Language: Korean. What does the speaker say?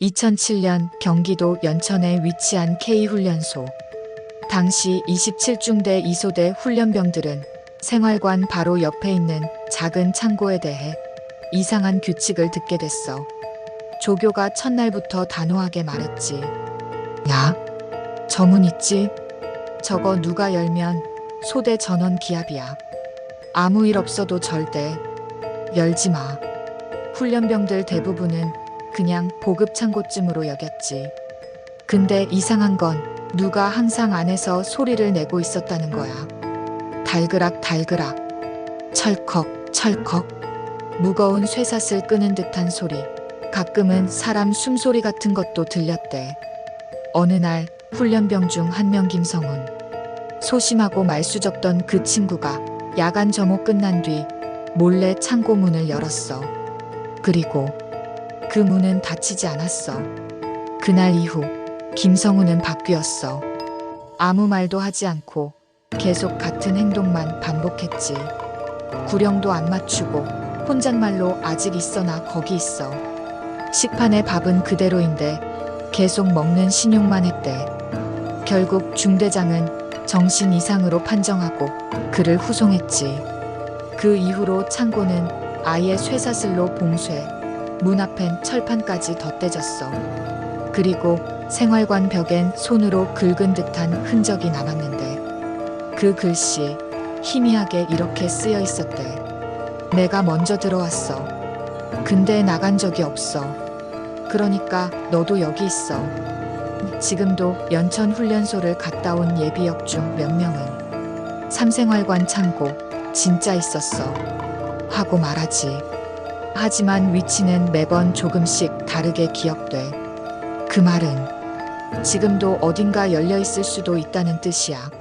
2007년 경기도 연천에 위치한 K훈련소. 당시 27중대 이소대 훈련병들은 생활관 바로 옆에 있는 작은 창고에 대해 이상한 규칙을 듣게 됐어. 조교가 첫날부터 단호하게 말했지. 야, 저문 있지? 저거 누가 열면 소대 전원 기합이야. 아무 일 없어도 절대 열지 마. 훈련병들 대부분은 그냥 보급 창고쯤으로 여겼지. 근데 이상한 건 누가 항상 안에서 소리를 내고 있었다는 거야. 달그락 달그락. 철컥 철컥. 무거운 쇠사슬 끄는 듯한 소리. 가끔은 사람 숨소리 같은 것도 들렸대. 어느 날 훈련병 중 한 명 김성훈. 소심하고 말수적던 그 친구가 야간 점호 끝난 뒤 몰래 창고 문을 열었어. 그리고 그 문은 닫히지 않았어. 그날 이후 김성우는 바뀌었어. 아무 말도 하지 않고 계속 같은 행동만 반복했지. 구령도 안 맞추고 혼잣말로 아직 있어 나 거기 있어. 식판에 밥은 그대로인데 계속 먹는 신용만 했대. 결국 중대장은 정신 이상으로 판정하고 그를 후송했지. 그 이후로 창고는 아예 쇠사슬로 봉쇄, 문 앞엔 철판까지 덧대졌어. 그리고 생활관 벽엔 손으로 긁은 듯한 흔적이 남았는데 그 글씨 희미하게 이렇게 쓰여 있었대. 내가 먼저 들어왔어. 근데 나간 적이 없어. 그러니까 너도 여기 있어. 지금도 연천 훈련소를 갔다 온 예비역 중 몇 명은 삼생활관 창고 진짜 있었어. 하고 말하지. 하지만 위치는 매번 조금씩 다르게 기억돼. 그 말은 지금도 어딘가 열려 있을 수도 있다는 뜻이야.